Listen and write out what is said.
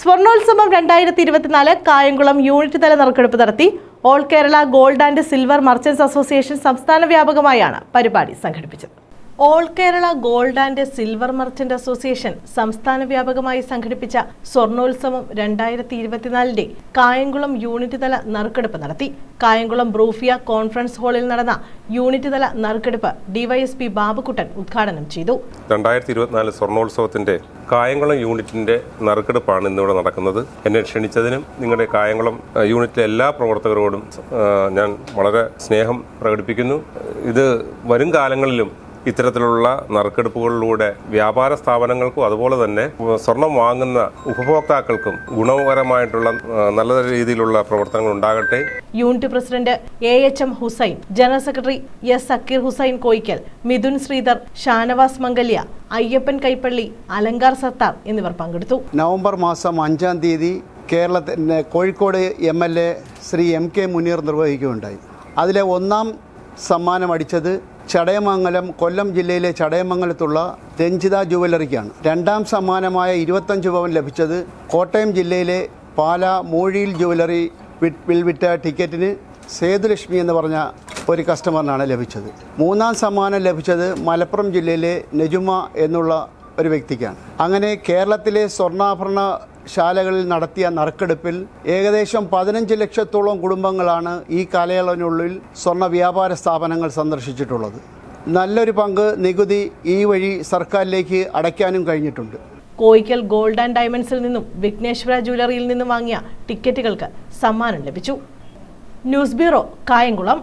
സ്വർണോത്സവം രണ്ടായിരത്തി ഇരുപത്തിനാല് കായംകുളം യൂണിറ്റ് തല നറുക്കെടുപ്പ് നടത്തി all Kerala gold and silver merchants association സംസ്ഥാന വ്യാപകമായാണ് പരിപാടി സംഘടിപ്പിച്ചത്. All Kerala gold and silver merchant association സംസ്ഥാന വ്യാപകമായി സംഘടിപ്പിച്ച സ്വർണോത്സവം രണ്ടായിരത്തി ഇരുപത്തിനാലിന്റെ കായംകുളം യൂണിറ്റ് തല നറുക്കെടുപ്പ് നടത്തി. കായംകുളം ബ്രൂഫിയ കോൺഫറൻസ് ഹാളിൽ നടന്ന യൂണിറ്റ് തല നറുക്കെടുപ്പ് ഡിവൈഎസ്പി ബാബുക്കുട്ടൻ ഉദ്ഘാടനം ചെയ്തു. രണ്ടായിരത്തി ഇരുപത്തിനാല് സ്വർണോത്സവത്തിന്റെ കായംകുളം യൂണിറ്റിന്റെ നറുക്കെടുപ്പാണ് ഇന്നിവിടെ നടക്കുന്നത്. എന്നെ ക്ഷണിച്ചതിനും നിങ്ങളുടെ കായംകുളം യൂണിറ്റിലെ എല്ലാ പ്രവർത്തകരോടും ഞാൻ വളരെ സ്നേഹം പ്രകടിപ്പിക്കുന്നു. ഇത് വരും കാലങ്ങളിലും ഇത്തരത്തിലുള്ള നറുക്കെടുപ്പുകളിലൂടെ വ്യാപാര സ്ഥാപനങ്ങൾക്കും അതുപോലെ തന്നെ സ്വർണം വാങ്ങുന്ന ഉപഭോക്താക്കൾക്കും ഗുണകരമായിട്ടുള്ള അഹ്, നല്ല രീതിയിലുള്ള പ്രവർത്തനങ്ങൾ ഉണ്ടാകട്ടെ. Unit president A H M Hussain general secretary S Zakir Hussain Koyikkal Mithun Sreedhar Shanavas Mangalya Ayyappan Kaippally Alankar Sathar എന്നിവർ പങ്കെടുത്തു. നവംബർ മാസം അഞ്ചാം തീയതി കേരളത്തിന്റെ Kozhikode M L A Shri M K Muneer നിർവഹിക്കുകയുണ്ടായി. അതിലെ ഒന്നാം സമ്മാനം അടിച്ചത് ചടയമംഗലം കൊല്ലം ജില്ലയിലെ ചടയമംഗലത്തുള്ള രഞ്ജിത ജുവലറിക്കാണ്. രണ്ടാം സമ്മാനമായ ഇരുപത്തഞ്ച് പവൻ ലഭിച്ചത് കോട്ടയം ജില്ലയിലെ പാല മൂഴിയിൽ ജുവലറി വിൽവിറ്റ ടിക്കറ്റിന് സേതുലക്ഷ്മി എന്ന് പറഞ്ഞ ഒരു കസ്റ്റമറിനാണ് ലഭിച്ചത്. മൂന്നാം സമ്മാനം ലഭിച്ചത് മലപ്പുറം ജില്ലയിലെ നെജുമ എന്നുള്ള ഒരു വ്യക്തിക്കാണ്. അങ്ങനെ കേരളത്തിലെ സ്വർണാഭരണ ശാലകളിൽ നടത്തിയ നറുക്കെടുപ്പിൽ ഏകദേശം പതിനഞ്ച് ലക്ഷത്തോളം കുടുംബങ്ങളാണ് ഈ കാലയളവിനുള്ളിൽ സ്വർണ വ്യാപാര സ്ഥാപനങ്ങൾ സന്ദർശിച്ചിട്ടുള്ളത്. നല്ലൊരു പങ്ക് നികുതി ഈ വഴി സർക്കാരിലേക്ക് അടയ്ക്കാനും കഴിഞ്ഞിട്ടുണ്ട്. കോയിക്കൽ ഗോൾഡ് ആൻഡ് ഡയമണ്ട്സിൽ നിന്നും വിഘ്നേശ്വര ജ്വല്ലറിയിൽ നിന്നും വാങ്ങിയ ടിക്കറ്റുകൾക്ക് സമ്മാനം ലഭിച്ചു. News bureau Kayamkulam.